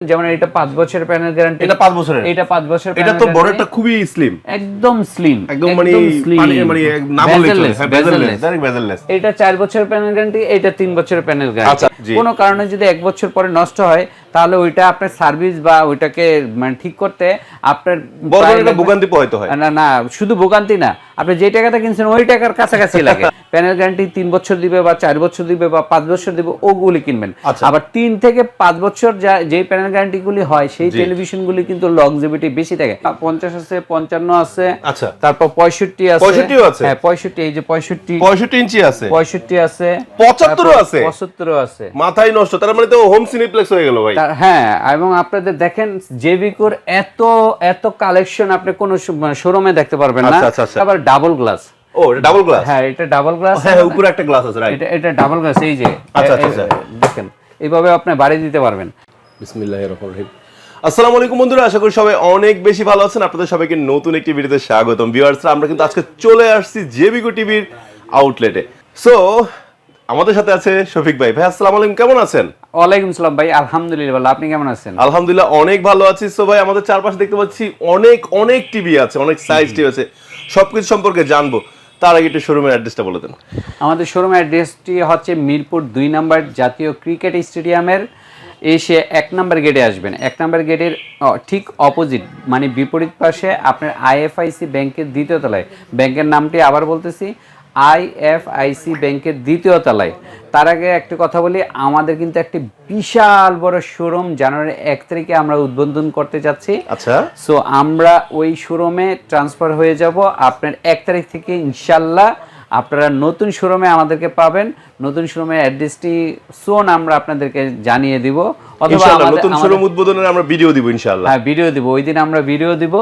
যেমন এটা পাঁচ বছরের প্যানেল গ্যারান্টি এটা পাঁচ বছরের। এটা পাঁচ বছর এটা তো বড় একটা খুবই স্লিম একদম স্লিম একদম মানে মানে না বললেই হ্যাঁ বেজেললেস ডাইরেক্ট বেজেললেস এটা চার বছরের প্যানেল গ্যারান্টি এটা তিন বছরের প্যানেল গ্যারান্টি আচ্ছা, কোনো কারণে যদি এক বছর পরে নষ্ট হয় তাহলে ওইটা আপনার সার্ভিস বা ওইটাকে মানে ঠিক করতে আপনার ভোগান্তি পোহাইতে হয়। না না শুধু ভোগান্তি না। আপনি যে টাকাটা কিনছেন ওই টাকার কাছাকাছি লাগে। প্যানেল গ্যারান্টি তিন বছর দিবে বা চার বছর দিবে বা পাঁচ বছর দিবে ওগুলি কিনবেন। আচ্ছা। আবার তিন থেকে পাঁচ বছর যা যে প্যানেল গ্যারান্টি গুলি হয় সেই টেলিভিশন গুলি কিন্তু লংজিভিটি বেশি থাকে। পঞ্চাশ আছে পঞ্চান্ন আছে আচ্ছা। তারপর পঁয়ষট্টি আছে। 65 ও আছে? হ্যাঁ পঁয়ষট্টি এই যে পঁয়ষট্টি। পঁয়ষট্টি ইঞ্চি আছে? পঁয়ষট্টি আছে। 75 ও আছে? পঁচাত্তরও আছে। মাথায় নষ্ট তার মানে তো হোম সিনিপ্লেক্স হয়ে গেল ভাই। তার- হ্যাঁ এবং আপনাদের দেখেন জেবিকোর এত এত কালেকশন আপনি কোনো শোরুমে দেখতে পারবেন না। আচ্ছা, আচ্ছা, আচ্ছা। আবার ডাবল গ্লাস ও ডাবল গ্লাস হ্যাঁ এটা ডাবল গ্লাস হ্যাঁ হ্যাঁ, উপরে একটা গ্লাস আছে রাইট এটা এটা ডাবল গ্লাস এই যে। আচ্ছা, আচ্ছা, দেখেন এইভাবে আপনি বাড়ি দিতে পারবেন। বিসমিল্লাহির রহমানির রহিম। আসসালামু আলাইকুম বন্ধুরা আশা করি সবাই অনেক বেশি ভালো আছেন। আপনাদের সবাইকে নতুন একটি ভিডিওতে স্বাগতম। ভিউয়ার্সরা আমরা কিন্তু আজকে চলে আসছি জেবিকো টিভির আউটলেটে সো আমাদের সাথে আছে শফিক ভাই। ভাই আসসালামু আলাইকুম কেমন আছেন? ওয়ালাইকুম সালাম ভাই আলহামদুলিল্লাহ। আপনি কেমন আছেন? আলহামদুলিল্লাহ অনেক ভালো আছি। সো ভাই আমাদের চারপাশে দেখতে পাচ্ছি অনেক অনেক টিভি আছে অনেক সাইজ টিভি আছে। সবকিছু সম্পর্কে জানব। তার আগে একটু শোরুমের অ্যাড্রেসটা বলে দেন। আমাদের শোরুম অ্যাড্রেসটি হচ্ছে মিরপুর দুই নম্বর জাতীয় ক্রিকেট স্টেডিয়ামের এসে এক নম্বর গেটে আসবেন। এক নম্বর গেটের ঠিক অপোজিট মানে বিপরীত পাশে আপনার আইএফআইসি ব্যাংকের দ্বিতীয় তলায়। ব্যাংকের নামটি আবার বলতেছি। আইএফআইসি ব্যাংকের দ্বিতীয় তলায়। তার আগে একটি কথা বলি আমাদের কিন্তু একটি বিশাল বড় শোরুম জানুয়ারি এক তারিখে আমরা উদ্বোধন করতে যাচ্ছি। আচ্ছা। সো আমরা ওই শোরুমে ট্রান্সফার হয়ে যাব। আপনার এক তারিখ থেকে ইনশাল্লাহ আপনারা নতুন শোরুমে আমাদেরকে পাবেন। নতুন শোরুমের অ্যাড্রেসটি সোন আমরা আপনাদেরকে জানিয়ে দিব। অথবা নতুন শোরুম উদ্বোধনের আমরা ভিডিও দিব ইনশাআল্লাহ হ্যাঁ ভিডিও দিব। ওই দিন আমরা ভিডিও দিব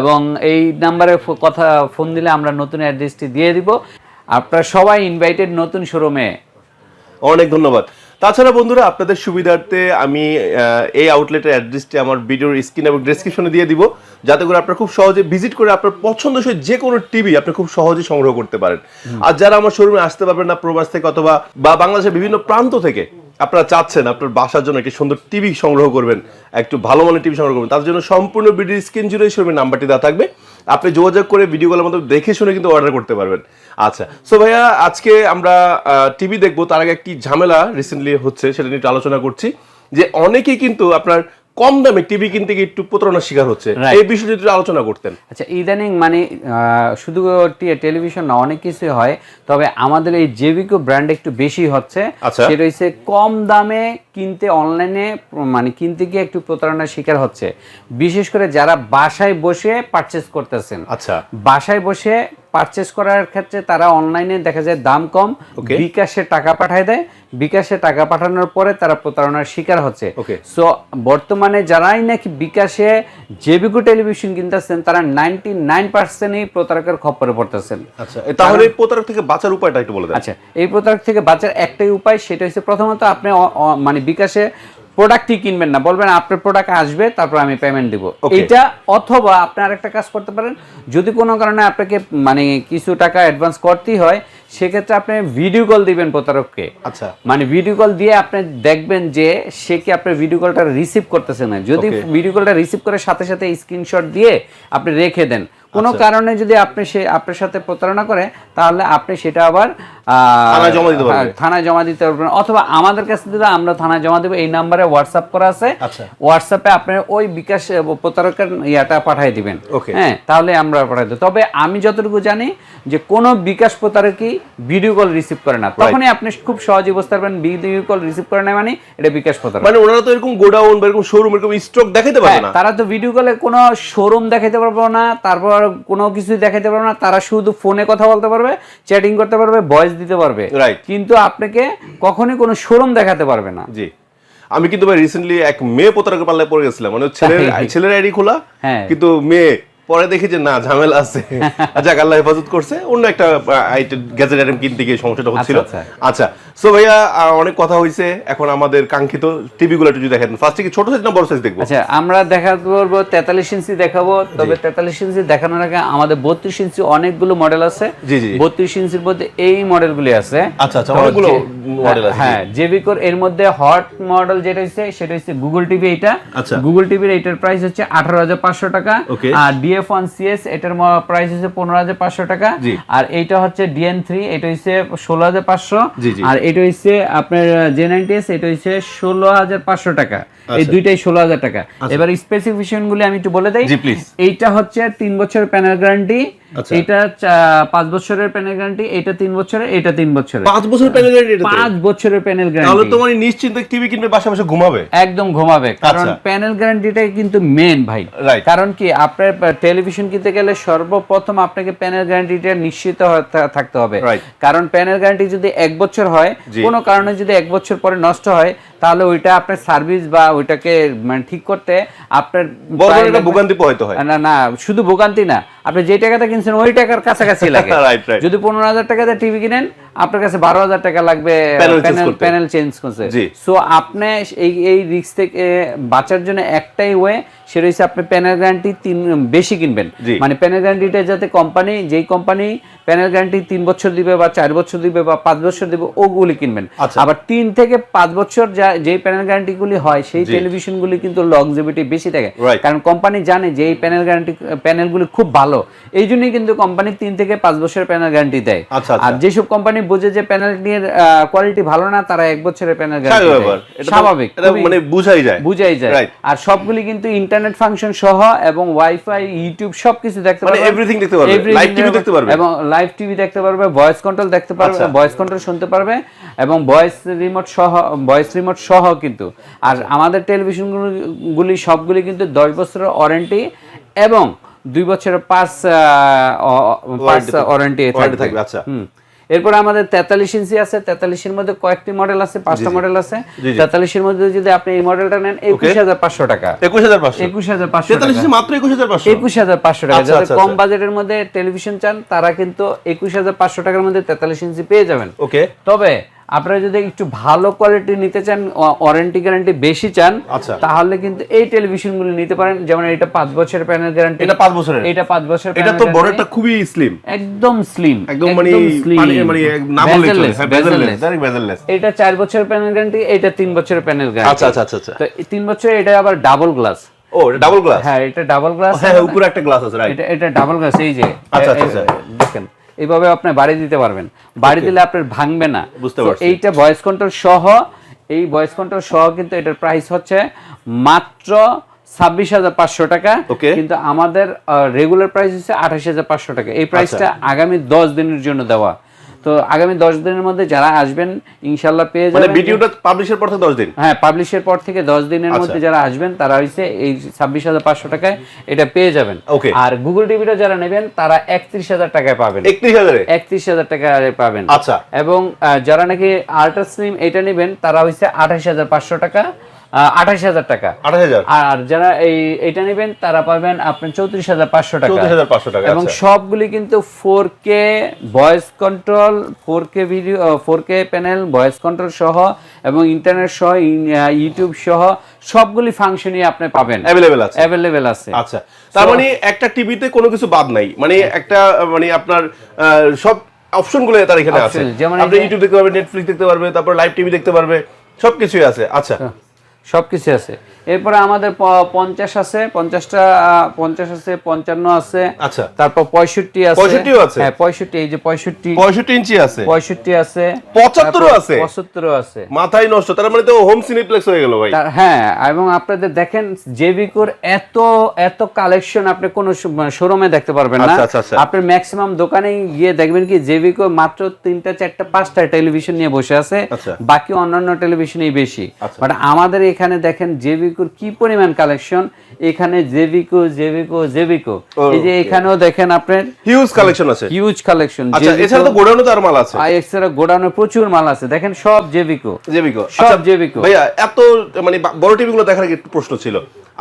এবং এই নাম্বারে কথা ফোন দিলে আমরা নতুন অ্যাড্রেসটি দিয়ে দিব। আপনারা সবাই ইনভাইটেড নতুন শোরুমে অনেক ধন্যবাদ। তাছাড়া বন্ধুরা আপনাদের সুবিধার্থে আমি এই আউটলেটের অ্যাড্রেসটি আমার ভিডিওর স্ক্রিন এবং ডেসক্রিপশনে দিয়ে দিব। যাতে করে আপনারা খুব সহজে ভিজিট করে আপনার পছন্দসই যে কোনো টিভি আপনি খুব সহজে সংগ্রহ করতে পারেন। আর যারা আমার শোরুমে আসতে পারবেন না প্রবাস থেকে অথবা বা বাংলাদেশের বিভিন্ন প্রান্ত থেকে আপনারা চাচ্ছেন আপনার বাসার জন্য একটি সুন্দর টিভি সংগ্রহ করবেন একটু ভালো মানের টিভি সংগ্রহ করবেন তার জন্য সম্পূর্ণ ভিডিও স্ক্রিন জুড়ে শোরুমের নাম্বারটি দেওয়া থাকবে। আপনি যোগাযোগ করে ভিডিওগুলোর মধ্যে দেখে শুনে কিন্তু অর্ডার করতে পারবেন। আচ্ছা সো ভাইয়া আজকে আমরা টিভি দেখব তার আগে একটি ঝামেলা রিসেন্টলি হচ্ছে সেটা নিয়ে আলোচনা করছি যে অনেকেই কিন্তু আপনার কম দামে টিভি কিনতে গিয়ে একটু প্রতারণার শিকার হচ্ছে। এই বিষয়ে যদি আলোচনা করতেন। আচ্ছা ইদানিং মানে শুধু টেলিভিশন না অনেক কিছুই হয় তবে আমাদের এই জেবিকো ব্র্যান্ড একটু বেশি হচ্ছে। আচ্ছা। সেটা হচ্ছে কম দামে কিনতে অনলাইনে মানে কিনতে গিয়ে একটু প্রতারণার শিকার হচ্ছে। বিশেষ করে যারা বাসায় বসে পারচেস করতেছেন। আচ্ছা। বাসায় বসে পারচেস করার ক্ষেত্রে তারা অনলাইনে দেখা যায় দাম কম বিকাশে টাকা পাঠায় দেয় বিকাশে টাকা পাঠানোর পরে তারা প্রতারণার শিকার হচ্ছে। সো বর্তমানে যারাই নাকি বিকাশে জেবিকো টেলিভিশন কিনতেছেন তারা নাইনটি নাইন পার্সেন্টই প্রতারকের খপ্পরে পড়তেছেন। আচ্ছা তাহলে এই প্রতারক থেকে বাঁচার উপায়টা একটু বলে দেন। আচ্ছা এই প্রতারক থেকে বাঁচার একটাই উপায় সেটা হচ্ছে প্রথমত আপনি মানে বিকাশে প্রোডাক্টই কিনবেন না। বলবেন আপনার প্রোডাক্ট আসবে তারপর আমি পেমেন্ট দিব। এটা অথবা আপনি আরেকটা কাজ করতে পারেন যদি কোনো কারণে আপনাকে মানে কিছু টাকা অ্যাডভান্স করতেই হয় সেক্ষেত্রে আপনি ভিডিও কল দিবেন প্রতারককে। আচ্ছা। মানে ভিডিও কল দিয়ে আপনি দেখবেন যে সে কি আপনার ভিডিও কলটা রিসিভ করতেছে না। যদি. ভিডিও কলটা রিসিভ করে সাথে সাথে স্ক্রিনশট দিয়ে আপনি রেখে দেন। কোনো আচ্ছা। কারণে যদি আপনি সে আপনার সাথে প্রতারণা করে তাহলে আপনি সেটা আবার থানায় জমা দিতে পারবেন। হ্যাঁ, থানায় জমা দিতে পারবেন অথবা আমাদের কাছে দিলে আমরা থানায় জমা দেবো। এই নাম্বারে হোয়াটসঅ্যাপ করা আছে। আচ্ছা। হোয়াটসঅ্যাপে আপনার ওই বিকাশ প্রতারকের ইয়াটা পাঠিয়ে দিবেন। হ্যাঁ তাহলে আমরা পাঠাই দেবো। তবে আমি যতটুকু জানি যে কোনো বিকাশ প্রতারকই ভিডিও কল রিসিভ করে না। তখনই আপনি খুব সহজে বুঝতে পারবেন ভিডিও কল রিসিভ করে না মানে এটা বিকাশ প্রতারক। মানে ওনারা তো এরকম গোডাউন বা এরকম শোরুম এরকম স্টক দেখাতে পারবে হ্যাঁ, না। তারা তো ভিডিও কলে কোনো শোরুম দেখাতে পারব না তারপর কোনো কিছু দেখাতে পারব না। তারা শুধু ফোনে কথা বলতে পারবে চ্যাটিং করতে পারবে ভয়েস দিতে পারবে। কিন্তু আপনাকে কখনই কোনো শোরুম দেখাতে পারবে না। জি। আমি কিন্তু ভাই রিসেন্টলি এক মেয়ে প্রতারকের পাল্লায় পড়ে গেছিলাম। মানে ছেলের ছেলের আইডি খোলা হ্যাঁ। কিন্তু মেয়ে পরে দেখি যে না ঝামেলা আছে। যাক আল্লাহ হেফাজত করছে। অন্য একটা গ্যাজেট আইটেম কিনতে গিয়ে সমস্যাটা হচ্ছিল। আচ্ছা, আচ্ছা সো ভাইয়া অনেক কথা হয়েছে এখন আমাদের কাঙ্ক্ষিত টিভি গুলো একটু যদি দেখেন ফার্স্টে কি ছোট সাইজ না বড় সাইজ দেখব? আচ্ছা আমরা দেখাতে পারব তেতাল্লিশ ইঞ্চি দেখাবো। তবে তেতাল্লিশ ইঞ্চি দেখানোর আগে আমাদের বত্রিশ ইঞ্চি অনেকগুলো মডেল আছে। জি, জি। বত্রিশ ইঞ্চির মধ্যে এই মডেলগুলি আছে। আচ্ছা, আচ্ছা, অনেকগুলো model আছে, হ্যাঁ জেবিকোর এর মধ্যে হট মডেল যেটা হচ্ছে সেটা হচ্ছে গুগল টিভি এটা আচ্ছা। গুগল টিভির এটার প্রাইস হচ্ছে আঠারো হাজার পাঁচশো টাকা. আর ডিএফ ওয়ান সিএস এটার প্রাইস হচ্ছে পনেরো হাজার পাঁচশো টাকা। আর এইটা হচ্ছে ডিএন থ্রি এটা হচ্ছে ষোলো হাজার পাঁচশো। আর এটা হচ্ছে আপনার জে নাইনটি এস এটা হচ্ছে ষোলো হাজার পাঁচশো টাকা। এই আচ্ছা। দুইটাই ষোলো হাজার টাকা। এবার স্পেসিফিকেশন গুলি আমি একটু বলে দেই। এইটা হচ্ছে তিন বছর প্যানেল গ্যারান্টি আচ্ছা। এটা পাঁচ বছরের প্যানেল গ্যারান্টি এটা তিন বছরের এটা তিন বছরের পাঁচ বছর প্যানেল পাঁচ বছরের প্যানেল গ্যারান্টি তো মানে নিশ্চিন্তে টিভি কিনবে বাসা বাসা ঘুমাবে? একদম ঘুমাবে। কারণ আচ্ছা। প্যানেল গ্যারান্টিটাই কিন্তু মেন ভাই। কারণ কি আপনার টেলিভিশন কিনতে গেলে সর্বপ্রথম আপনাকে প্যানেল গ্যারান্টিটা নিশ্চিত থাকতে হবে। কারণ প্যানেল গ্যারান্টি যদি এক বছর হয়। কোনো কারণে যদি এক বছর পরে নষ্ট হয় তাহলে ওইটা আপনার সার্ভিস বা ওইটাকে মানে ঠিক করতে আপনার ভোগান্তি পোহাইতে হয়। না না শুধু ভোগান্তি না। আপনি যে টাকাটা কিনছেন ওই টাকার কাছাকাছি লাগে. যদি পনেরো হাজার টাকাতে টিভি কিনেন আপনার কাছে বারো হাজার টাকা লাগবে প্যানেল প্যানেল চেঞ্জ করছে সো আপনি এই এই রিস্ক থেকে বাঁচার জন্য একটাই ওয়ে সেটা হচ্ছে আপনি প্যানেল গ্যারান্টি তিন বেশি কিনবেন। মানে প্যানেল গ্যারান্টিটা যাতে কোম্পানি যেই কোম্পানি প্যানেল গ্যারান্টি তিন বছর দিবে বা চার বছর দিবে বা পাঁচ বছর দিবে ওগুলি কিনবেন। আচ্ছা। আবার তিন থেকে পাঁচ বছর যা যেই প্যানেল গ্যারান্টিগুলি হয় সেই টেলিভিশনগুলি কিন্তু লংজিভিটি বেশি থাকে। কারণ কোম্পানি জানে যে এই প্যানেল গ্যারান্টি প্যানেলগুলি খুব ভালো। এই জন্যই কিন্তু কোম্পানি তিন থেকে পাঁচ বছরের প্যানেল গ্যারান্টি দেয়। আচ্ছা, আচ্ছা। আর যেসব কোম্পানি বোঝে যে প্যানেলের কোয়ালিটি ভালো না তারা এক বছরের প্যানেল স্বাভাবিক মানে বুঝাই যায়। বুঝাই যায়। আর সবগুলি কিন্তু ইন্টারনেট ফাংশন সহ এবং ওয়াইফাই ইউটিউব সবকিছু দেখতে মানে পারবে। everything দেখতে পারবে, live TV দেখতে পারবে। এবং লাইভ টিভি দেখতে পারবে ভয়েস কন্ট্রোল দেখতে পারবে আচ্ছা। ভয়েস কন্ট্রোল শুনতে পারবে এবং ভয়েস রিমোট সহ ভয়েস রিমোট সহ কিন্তু। আর আমাদের টেলিভিশন গুলি সবগুলি কিন্তু দশ বছরের ওয়ারেন্টি এবং দুই বছরের পাঁচ পাঁচ Warranty ওয়ারেন্টি থাকবে, আচ্ছা। এরপর আমাদের তেতাল্লিশ ইঞ্চি আছে তেতাল্লিশের মধ্যে কয়েকটি মডেল আছে পাঁচটা মডেল আছে। তেতাল্লিশের মধ্যে যদি আপনি এই মডেলটা নেন একুশ হাজার পাঁচশো টাকা। একুশ হাজার পাঁচশো। একুশ হাজার পাঁচশো মাত্র একুশ হাজার পাঁচশো। একুশ হাজার পাঁচশো টাকা। আচ্ছা, যাদের আচ্ছা, কম আচ্ছা। বাজেটের মধ্যে টেলিভিশন চান তারা কিন্তু একুশ হাজার পাঁচশো টাকার মধ্যে তেতাল্লিশ ইঞ্চি পেয়ে যাবেন। ওকে তবে আপনারা যদি একটু ভালো কোয়ালিটি নিতে চান ওয়ারেন্টি গ্যারান্টি বেশি চান আচ্ছা। তাহলে কিন্তু এই টেলিভিশনগুলো নিতে পারেন। যেমন এটা পাঁচ বছরের প্যানেল গ্যারান্টি এটা পাঁচ বছরের। এটা পাঁচ বছর এটা তো বড়টা খুবই স্লিম একদম স্লিম একদম মানে মানে- মানে না হ্যাঁ বেজেললেস এটা চার বছরের প্যানেল গ্যারান্টি এটা তিন বছরের প্যানেল গ্যারান্টি আচ্ছা আচ্ছা আচ্ছা আচ্ছা। তো তিন বছর এটা আবার ডাবল গ্লাস ও এটা ডাবল গ্লাস হ্যাঁ এটা ডাবল গ্লাস হ্যাঁ উপরে একটা গ্লাস আছে রাইট এটা এটা ডাবল গ্লাস এই যে আচ্ছা, এ- আচ্ছা, দেখেন। এইভাবে আপনি বাড়ি দিতে পারবেন বাড়ি দিলে আপনার ভাঙবে না বুঝতে পারছেন পারছি। এইটা ভয়েস কন্ট্রোল সহ এই ভয়েস কন্ট্রোল সহ কিন্তু এটার প্রাইস হচ্ছে মাত্র ছাব্বিশ হাজার পাঁচশো টাকা. কিন্তু আমাদের রেগুলার প্রাইস হচ্ছে আঠাশ হাজার পাঁচশো টাকা এই প্রাইসটা আচ্ছা। আগামী দশ দিনের জন্য দেওয়া তো আগামী দশ দিনের মধ্যে যারা আসবেন ইনশাল্লাহ পেয়ে মানে যাবেন। ভিডিওটা পাবলিশের পর থেকে দশ দিন? হ্যাঁ পাবলিশের পর থেকে দশ দিনের আচ্ছা। মধ্যে যারা আসবেন তারা হইছে এই ছাব্বিশ হাজার পাঁচশো টাকায় এটা পেয়ে যাবেন. আর গুগল টিভিটা যারা নেবেন তারা একত্রিশ হাজার টাকায় পাবেন। একত্রিশ হাজারে? একত্রিশ হাজার টাকায় পাবেন। আচ্ছা। এবং যারা নাকি আল্ট্রা স্লিম এটা নেবেন তারা হইছে আঠাশ হাজার পাঁচশো টাকা। আঠাশ হাজার টাকা। আঠাশ হাজার। আর যারা এই এটা নেবেন তারা পাবেন আপনার চৌত্রিশ হাজার পাঁচশো টাকা। টাকা এবং আচ্ছা। সবগুলি কিন্তু four K voice control four K video four K panel voice control সহ এবং ইন্টারনেট সহ ইউটিউব সহ সবগুলি ফাংশনই আপনি পাবেন। অ্যাভেলেবেল আছে। অ্যাভেলেবেল আছে। আচ্ছা। তার মানে একটা টিভিতে কোনো কিছু বাদ নাই। মানে একটা মানে আপনার সব অপশনগুলো তার এখানে আছে। যেমন আপনি ইউটিউব দেখতে পারবে নেটফ্লিক্স দেখতে পারবে তারপর লাইভ টিভি দেখতে পারবে সবকিছুই আছে। আচ্ছা। সবকিছু আছে। এরপরে আমাদের পঞ্চাশ আছে পঞ্চাশটা পঞ্চাশ আছে পঞ্চান্ন আছে। আচ্ছা। তারপর পঁয়ষট্টি আছে। 65 আছে? হ্যাঁ পঁয়ষট্টি এই যে পঁয়ষট্টি। পঁয়ষট্টি ইঞ্চি আছে? পঁয়ষট্টি আছে। পঁচাত্তরও আছে? পঁচাত্তরও আছে। মাথায় নষ্ট তার মানে তো হোম সিনেপ্লেক্স হয়ে গেল ভাই। হ্যাঁ এবং আপনাদের দেখেন জেবিকোর এত এত কালেকশন আপনি কোনো শোরুমে দেখতে পারবেন না। আচ্ছা, আচ্ছা, আচ্ছা। ম্যাক্সিমাম দোকানে গিয়ে দেখবেন কি জেবিকো মাত্র তিনটা চারটা পাঁচটা টেলিভিশন নিয়ে বসে আছে। বাকি অন্যান্য টেলিভিশনই বেশি। বাট আমাদের এখানে দেখেন জেবিকোর কি পরিমাণ কালেকশন এখানে জেবিকো জেবিকো জেবিকো এই যে এখানেও দেখেন আপনার হিউজ কালেকশন আছে। হিউজ কালেকশন আচ্ছা এছাড়া তো গোডাউনে তো আর মাল আছে। আই এক্সরা গোডাউনে প্রচুর মাল আছে। দেখেন সব জেবিকো জেবিকো সব জেবিকো ভাইয়া এত মানে বড় টিভি গুলো দেখার একটু প্রশ্ন ছিল।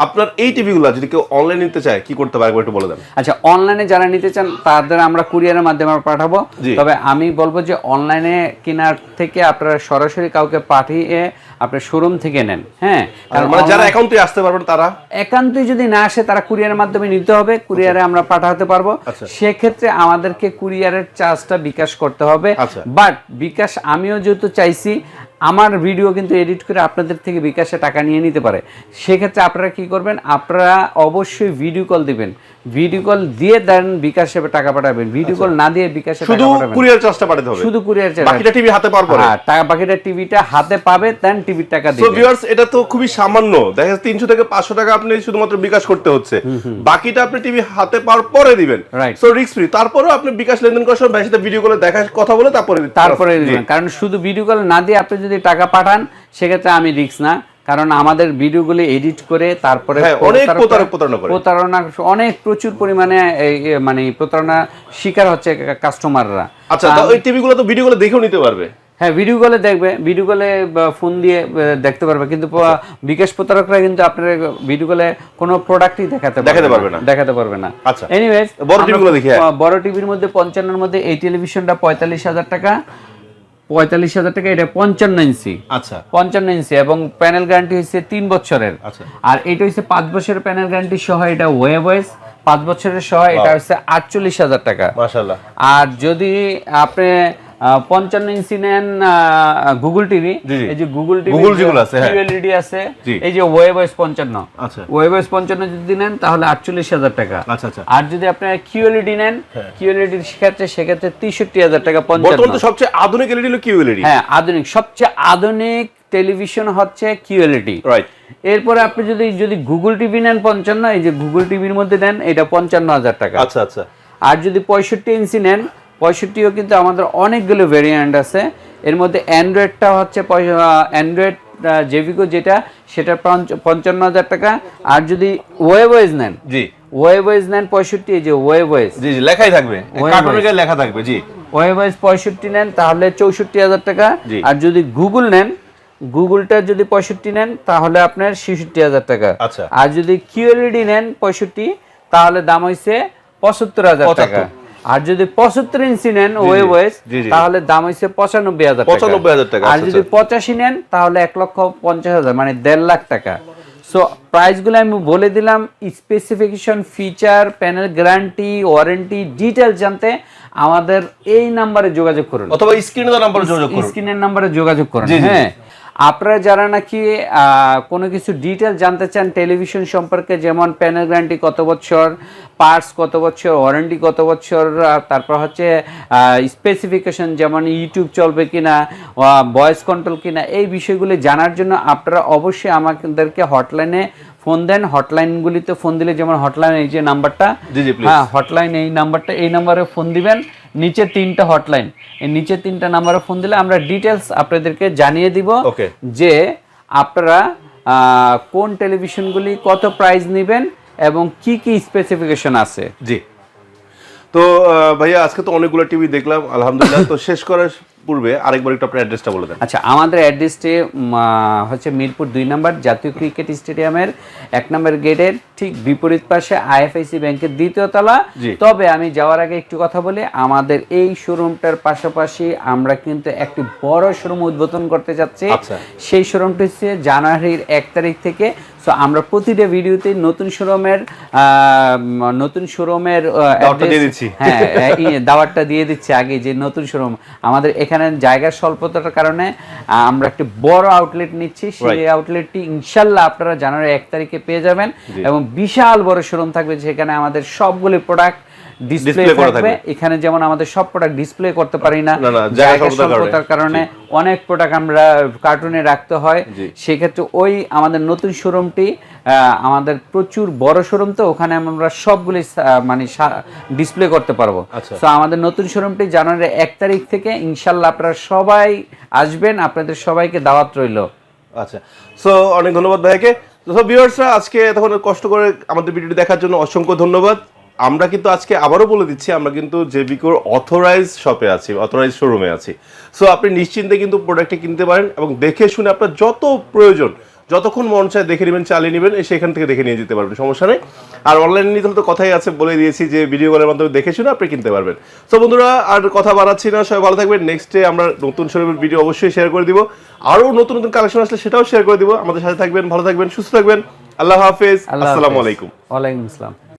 আপনার এই টিভিগুলো যদি কেউ অনলাইন নিতে চায় কি করতে পারে একটু বলে দেন। আচ্ছা অনলাইনে যারা নিতে চান তাদের আমরা কুরিয়ারের মাধ্যমে আমরা পাঠাবো। তবে আমি বলব যে অনলাইনে কেনার থেকে আপনারা সরাসরি কাউকে পাঠিয়ে আপনার শোরুম থেকে নেন। হ্যাঁ? আর মানে যারা অ্যাকাউন্টে আসতে পারবেন তারা? একান্তই যদি না আসে তারা কুরিয়ারের মাধ্যমে নিতে হবে কুরিয়ারে আমরা পাঠাতে পারব। আচ্ছা। সেক্ষেত্রে আমাদেরকে কুরিয়ারের চার্জটা বিকাশ করতে হবে। আচ্ছা। বাট বিকাশ আমিও যেহেতু চাইছি আমার ভিডিও কিন্তু এডিট করে আপনাদের থেকে বিকাশে টাকা নিয়ে নিতে পারে। সেক্ষেত্রে আপনারা কি করবেন? আপনারা অবশ্যই ভিডিও কল দিবেন। ভিডিও কল দিয়ে দেন বিকাশে টাকা পাঠাবেন ভিডিও কল না দিয়ে বিকাশে শুধু কুরিয়ার চার্জটা পাঠাতে হবে। শুধু কুরিয়ার বাকিটা টিভি হাতে পাওয়ার পরে। হ্যাঁ টাকা বাকিটা টিভিটা হাতে পাবে দেন টিভির টাকা সো ভিউয়ার্স এটা তো খুবই সামান্য। দেখা যাচ্ছে তিনশো থেকে পাঁচশো টাকা আপনি শুধুমাত্র বিকাশ করতে হচ্ছে। বাকিটা আপনি টিভি হাতে পাওয়ার পরে দিবেন. সো রিস্ক ফ্রি তারপরেও আপনি বিকাশ লেনদেন করার সময় ভাইয়ের সাথে ভিডিও কলে দেখা কথা বলে তারপরে তারপরে। দিবেন। কারণ শুধু ভিডিও কল না দিয়ে আপনি যদি টাকা পাঠান সেক্ষেত্রে আমি রিস্ক না। কারণ আমাদের ভিডিওগুলি এডিট করে তারপরে হ্যাঁ, অনেক প্রতারণা প্রতারণা অনেক প্রচুর পরিমাণে মানে প্রতারণা শিকার হচ্ছে কাস্টমাররা আচ্ছা তো ওই টিভিগুলো তো ভিডিও কলে দেখেও নিতে পারবে। হ্যাঁ ভিডিও কলে দেখবে। ভিডিও কলে ফোন দিয়ে দেখতে পারবে। কিন্তু বিকাশ প্রতারকরা কিন্তু আপনার ভিডিও কলে কোনো প্রোডাক্টই দেখাতে দেখাতে পারবে না। দেখাতে পারবে না। আচ্ছা। এনিওয়েজ বড় TV গুলো দেখি, হ্যাঁ। বড় টিভির মধ্যে পঞ্চান্নর মধ্যে এই টেলিভিশনটা পঁয়তাল্লিশ হাজার টাকা। পঁয়তাল্লিশ হাজার টাকা এটা পঞ্চান্ন ইঞ্চি। আচ্ছা। পঞ্চান্ন ইঞ্চি এবং প্যানেল গ্যারান্টি হচ্ছে তিন বছরের। আচ্ছা। আর এটা হচ্ছে পাঁচ বছরের প্যানেল গ্যারান্টি সহ এটা ওয়ে বয়েস পাঁচ বছরের সহ এটা হচ্ছে আটচল্লিশ হাজার টাকা। আর যদি আপনি পঞ্চান্ন ইঞ্চি নেন গুগল টিভি। এই যে গুগল টিভি Google যেগুলো আছে, হ্যাঁ। এলইডি আছে এই যে ওয়েবএস পঞ্চান্ন। আচ্ছা। ওয়েবএস পঞ্চান্ন যদি নেন তাহলে আটচল্লিশ হাজার টাকা। আচ্ছা, আচ্ছা। আর যদি আপনি কিউএলইডি নেন কিউএলইডির সেক্ষেত্রে সেক্ষেত্রে তেষট্টি হাজার টাকা পঞ্চান্ন। সবচেয়ে আধুনিক এলইডি হলো কিউ এলইডি হ্যাঁ আধুনিক। সবচেয়ে আধুনিক টেলিভিশন হচ্ছে কিউএলইডি রাইট এরপরে আপনি যদি যদি গুগল টিভি নেন পঞ্চান্ন এই যে গুগল টিভির মধ্যে নেন এটা পঞ্চান্ন হাজার টাকা। আচ্ছা আচ্ছা। আর যদি পঁয়ষট্টি ইঞ্চি নেন পঁয়ষট্টিও কিন্তু আমাদের অনেকগুলো ভেরিয়েন্ট আছে। এর মধ্যে অ্যান্ড্রয়েডটা হচ্ছে অ্যান্ড্রয়েড জেভিকো যেটা সেটা পঞ্চান্ন হাজার টাকা। আর যদি ওয়েবওয়েজ নেন জি। ওয়েবওয়েজ নেন পঁয়ষট্টি এই যে ওয়েবওয়েজ জি জি লেখাই থাকবে। লেখা থাকবে জি। ওয়েবওয়েজ পঁয়ষট্টি নেন তাহলে চৌষট্টি হাজার টাকা। আর যদি গুগল নেন গুগলটা যদি পঁয়ষট্টি নেন তাহলে আপনার ছেষট্টি হাজার টাকা। আচ্ছা। আর যদি কিউএলইডি নেন পঁয়ষট্টি তাহলে দাম হইছে পঁচাত্তর হাজার টাকা। 75 আর যদি পঁচাত্তর ইঞ্চি নেন জি। তাহলে দাম হইছে পঁচানব্বই হাজার 95,000 টাকা, আর আচ্ছা, যদি আচ্ছা। পঁচাশি নেন তাহলে এক লক্ষ পঞ্চাশ হাজার মানে দেড় লাখ টাকা। সো প্রাইসগুলো আমি বলে দিলাম specification feature panel guarantee warranty detail জানতে আমাদের এই নাম্বারে যোগাযোগ করুন। অথবা স্ক্রিনে দেওয়া নাম্বারে যোগাযোগ করুন। স্ক্রিনের নাম্বারে যোগাযোগ করুন হ্যাঁ। আপনারা যারা নাকি কোনো কিছু ডিটেল জানতে চান টেলিভিশন সম্পর্কে, যেমন প্যানেল গ্যারান্টি কত বছর পার্টস কত বছর ওয়ারেন্টি কত বছর তারপর হচ্ছে স্পেসিফিকেশন যেমন ইউটিউব চলবে কিনা ভয়েস কন্ট্রোল কিনা, এই বিষয়গুলি জানার জন্য আপনারা অবশ্যই আমাদেরকে হটলাইনে ফোন দেন হটলাইনগুলিতে ফোন দিলে যেমন হটলাইন এই যে নাম্বারটা। হ্যাঁ হটলাইন এই নাম্বারটা এই নাম্বারে ফোন দিবেন নিচে তিনটা হটলাইন এই নিচে তিনটা নাম্বারে ফোন দিলে আমরা ডিটেলস আপনাদেরকে জানিয়ে দিব. যে আপনারা কোন টেলিভিশনগুলি কত প্রাইস নেবেন এবং কি কি স্পেসিফিকেশন আছে জি তো ভাইয়া আজকে তো অনেকগুলো টিভি দেখলাম আলহামদুলিল্লাহ তো শেষ করার পূর্বে আরেকবার একটু আপনার অ্যাড্রেসটা বলে দেন। আচ্ছা আমাদের অ্যাড্রেসটি হচ্ছে মিরপুর দুই নম্বর জাতীয় ক্রিকেট স্টেডিয়ামের এক নম্বর গেটের ঠিক বিপরীত পাশে আইএফআইসি ব্যাংকের দ্বিতীয় তলা। তবে আমি যাওয়ার আগে একটু কথা বলি আমাদের এই শোরুমটার পাশাপাশি আমরা কিন্তু একটি বড় শোরুম উদ্বোধন করতে যাচ্ছি। আচ্ছা। সেই শোরুমটি হচ্ছে জানুয়ারির এক তারিখ থেকে সো আমরা প্রতিটা ভিডিওতে নতুন শোরুমের নতুন শোরুমের। হ্যাঁ দাওয়ারটা দাওয়াতটা দিয়ে দিচ্ছি আগে যে নতুন শোরুম আমাদের এখানে জায়গার স্বল্পতার কারণে আমরা একটি বড় আউটলেট নিচ্ছি সেই. আউটলেটটি ইনশাল্লাহ আপনারা জানুয়ারি এক তারিখে পেয়ে যাবেন এবং বিশাল বড় শোরুম থাকবে যেখানে আমাদের সবগুলি প্রোডাক্ট ডিসপ্লে করা থাকবে। এখানে যেমন আমাদের সব প্রোডাক্ট ডিসপ্লে করতে পারি না। স্বল্পতার কারণে। অনেক প্রোডাক্ট আমরা কার্টুনে রাখতে হয়। সেক্ষেত্রে ওই আমাদের নতুন শোরুমটি আমাদের প্রচুর বড় শোরুম তো ওখানে আমরা সবগুলি মানে ডিসপ্লে করতে পারব। আচ্ছা। তো আমাদের নতুন শোরুমটি জানুয়ারি এক তারিখ থেকে ইনশাল্লাহ আপনারা সবাই আসবেন আপনাদের সবাইকে দাওয়াত রইল। আচ্ছা। সো অনেক ধন্যবাদ ভাইকে। তো ভিউয়ার্সরা আজকে তখন কষ্ট করে আমাদের ভিডিওটি দেখার জন্য অসংখ্য ধন্যবাদ। আমরা কিন্তু আজকে আবারও বলে দিচ্ছি আমরা কিন্তু জেবিকোর অথরাইজ শপে আছি অথরাইজ শোরুমে আছি। সো আপনি নিশ্চিন্তে কিন্তু প্রোডাক্টটি কিনতে পারেন এবং দেখে শুনে আপনার যত প্রয়োজন যতক্ষণ মন চায় দেখে নেবেন চালিয়ে নেবেন সেখান থেকে দেখে নিয়ে যেতে পারবেন সমস্যা নেই। আর অনলাইনে নিতে হলে তো কথাই আছে বলে দিয়েছি যে ভিডিও কলের মাধ্যমে দেখে শুনে আপনি কিনতে পারবেন। তো বন্ধুরা আর কথা বাড়াচ্ছি না সবাই ভালো থাকবেন। নেক্সট ডে আমরা নতুন শোরুমের ভিডিও অবশ্যই শেয়ার করে দিব। আরও নতুন নতুন কালেকশন আসলে সেটাও শেয়ার করে দিব। আমাদের সাথে থাকবেন ভালো থাকবেন সুস্থ থাকবেন। আল্লাহ হাফেজ। আসসালামু আলাইকুম। ওয়ালাইকুম আসসালাম।